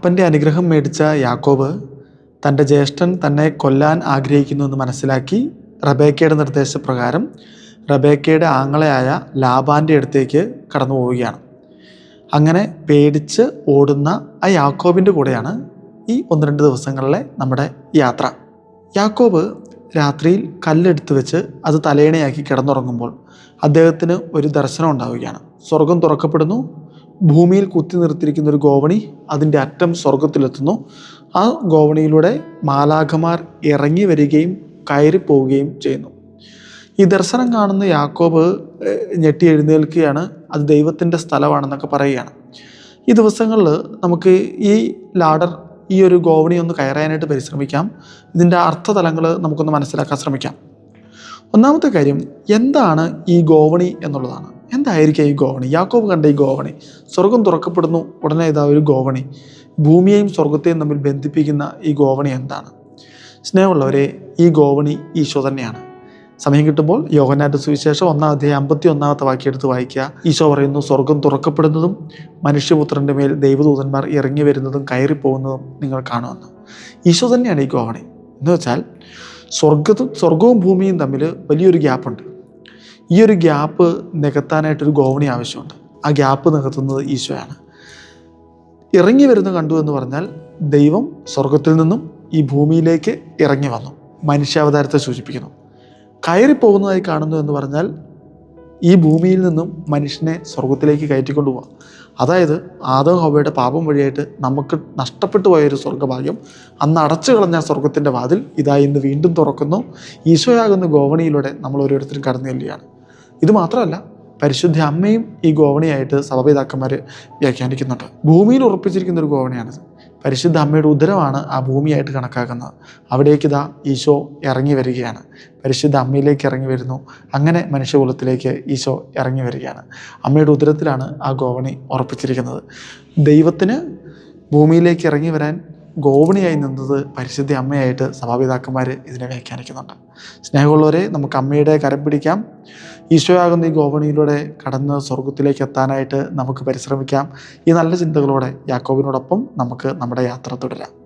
അപ്പന്റെ അനുഗ്രഹം മേടിച്ച യാക്കോബ് തന്റെ ജ്യേഷ്ഠൻ തന്നെ കൊല്ലാൻ ആഗ്രഹിക്കുന്നു എന്ന് മനസ്സിലാക്കി റബേക്കയുടെ നിർദ്ദേശപ്രകാരം റബേക്കയുടെ ആങ്ങളയായ ലാബാന്റെ അടുത്തേക്ക് കടന്നു പോവുകയാണ്. അങ്ങനെ പേടിച്ച് ഓടുന്ന ആ യാക്കോബിന്റെ കൂടെയാണ് ഈ ഒന്ന് രണ്ട് ദിവസങ്ങളിലെ നമ്മുടെ യാത്ര. യാക്കോബ് രാത്രിയിൽ കല്ലെടുത്ത് വെച്ച് അത് തലേണയാക്കി കിടന്നുറങ്ങുമ്പോൾ അദ്ദേഹത്തിന് ഒരു ദർശനം ഉണ്ടാവുകയാണ്. സ്വർഗം തുറക്കപ്പെടുന്നു ഭൂമിയിൽ കുത്തി നിർത്തിയിരിക്കുന്ന ഒരു ഗോവണി അതിന്റെ അറ്റം സ്വർഗത്തിലെത്തുന്നു ആ ഗോവണിയിലൂടെ മാലാഖമാർ ഇറങ്ങി വരികയും കയറി പോവുകയും ചെയ്യുന്നു. ഈ ദർശനം കാണുന്ന യാക്കോബ് ഞെട്ടി എഴുന്നേൽക്കുകയാണ്. അത് ദൈവത്തിന്റെ സ്ഥലമാണെന്നൊക്കെ പറയുകയാണ്. ഈ ദിവസങ്ങളിൽ നമുക്ക് ഈ ലാഡർ ഈ ഒരു ഗോവണി ഒന്ന് കയറാനായിട്ട് പരിശ്രമിക്കാം. ഇതിന്റെ അർത്ഥതലങ്ങൾ നമുക്കൊന്ന് മനസ്സിലാക്കാൻ ശ്രമിക്കാം. ഒന്നാമത്തെ കാര്യം എന്താണ് ഈ ഗോവണി എന്നുള്ളതാണ്. എന്തായിരിക്കും ഈ ഗോവണി? യാക്കോബ് കണ്ട ഈ ഗോവണി. സ്വർഗം തുറക്കപ്പെടുന്നു ഉടനെ ഇതാ ഒരു ഗോവണി. ഭൂമിയെയും സ്വർഗത്തെയും തമ്മിൽ ബന്ധിപ്പിക്കുന്ന ഈ ഗോവണി എന്താണ്? സ്നേഹമുള്ളവരെ ഈ ഗോവണി ഈശോ തന്നെയാണ്. സമയം കിട്ടുമ്പോൾ യോഗനാറ്റ സുവിശേഷം ഒന്നാം അധ്യായം അമ്പത്തി ഒന്നാമത്തെ വാക്യം എടുത്ത് വായിക്കുക. ഈശോ പറയുന്നു സ്വർഗം തുറക്കപ്പെടുന്നതും മനുഷ്യപുത്രന്റെ മേൽ ദൈവദൂതന്മാർ ഇറങ്ങി വരുന്നതും കയറിപ്പോകുന്നതും നിങ്ങൾ കാണുമെന്ന്. ഈശോ തന്നെയാണ് ഈ ഗോവണി. എന്ന് വെച്ചാൽ സ്വർഗത്തും സ്വർഗവും ഭൂമിയും തമ്മിൽ വലിയൊരു ഗ്യാപ്പുണ്ട്. ഈ ഒരു ഗ്യാപ്പ് നികത്താനായിട്ടൊരു ഗോവണി ആവശ്യമുണ്ട്. ആ ഗ്യാപ്പ് നികത്തുന്നത് ഈശോയാണ്. ഇറങ്ങി വരുന്ന കണ്ടു എന്ന് പറഞ്ഞാൽ ദൈവം സ്വർഗത്തിൽ നിന്നും ഈ ഭൂമിയിലേക്ക് ഇറങ്ങി വന്നു. മനുഷ്യാവതാരത്തെ സൂചിപ്പിക്കുന്നു. കയറി പോകുന്നതായി കാണുന്നു എന്ന് പറഞ്ഞാൽ ഈ ഭൂമിയിൽ നിന്നും മനുഷ്യനെ സ്വർഗത്തിലേക്ക് കയറ്റിക്കൊണ്ടു പോവാം. അതായത് ആദവ് ഹോബയുടെ പാപം വഴിയായിട്ട് നമുക്ക് നഷ്ടപ്പെട്ടു പോയൊരു സ്വർഗഭാഗ്യം അന്ന് അടച്ചു കളഞ്ഞ സ്വർഗത്തിന്റെ വാതിൽ ഇതായി ഇന്ന് വീണ്ടും തുറക്കുന്നു. ഈശോയാകുന്ന ഗോവണിയിലൂടെ നമ്മൾ ഓരോരുത്തരും കടന്നു ചെല്ലുകയാണ്. ഇത് മാത്രമല്ല പരിശുദ്ധ അമ്മയും ഈ ഗോവണിയായിട്ട് സഭപിതാക്കന്മാർ വ്യാഖ്യാനിക്കുന്നുണ്ട്. ഭൂമിയിൽ ഉറപ്പിച്ചിരിക്കുന്ന ഒരു ഗോവണിയാണിത് പരിശുദ്ധ അമ്മയുടെ ഉദരമാണ് ആ ഭൂമിയായിട്ട് കണക്കാക്കുന്നത്. അവിടേക്ക് ഇതാ ഈശോ ഇറങ്ങി വരികയാണ്. പരിശുദ്ധ അമ്മയിലേക്ക് ഇറങ്ങി വരുന്നു. അങ്ങനെ മനുഷ്യകുലത്തിലേക്ക് ഈശോ ഇറങ്ങി വരികയാണ്. അമ്മയുടെ ഉദരത്തിലാണ് ആ ഗോവണി ഉറപ്പിച്ചിരിക്കുന്നത്. ദൈവത്തിന് ഭൂമിയിലേക്ക് ഇറങ്ങി വരാൻ ഗോവണിയായി നിന്നത് പരിശുദ്ധ അമ്മയായിട്ട് സഭാപിതാക്കന്മാർ ഇതിനെ വ്യാഖ്യാനിക്കുന്നുണ്ട്. സ്നേഹമുള്ളവരെ നമുക്ക് അമ്മയുടെ കരം പിടിക്കാം. ഈശോയാകുന്ന ഈ ഗോവണിയിലൂടെ കടന്ന് സ്വർഗത്തിലേക്ക് എത്താനായിട്ട് നമുക്ക് പരിശ്രമിക്കാം. ഈ നല്ല ചിന്തകളോടെ യാക്കോബിനോടൊപ്പം നമുക്ക് നമ്മുടെ യാത്ര തുടരാം.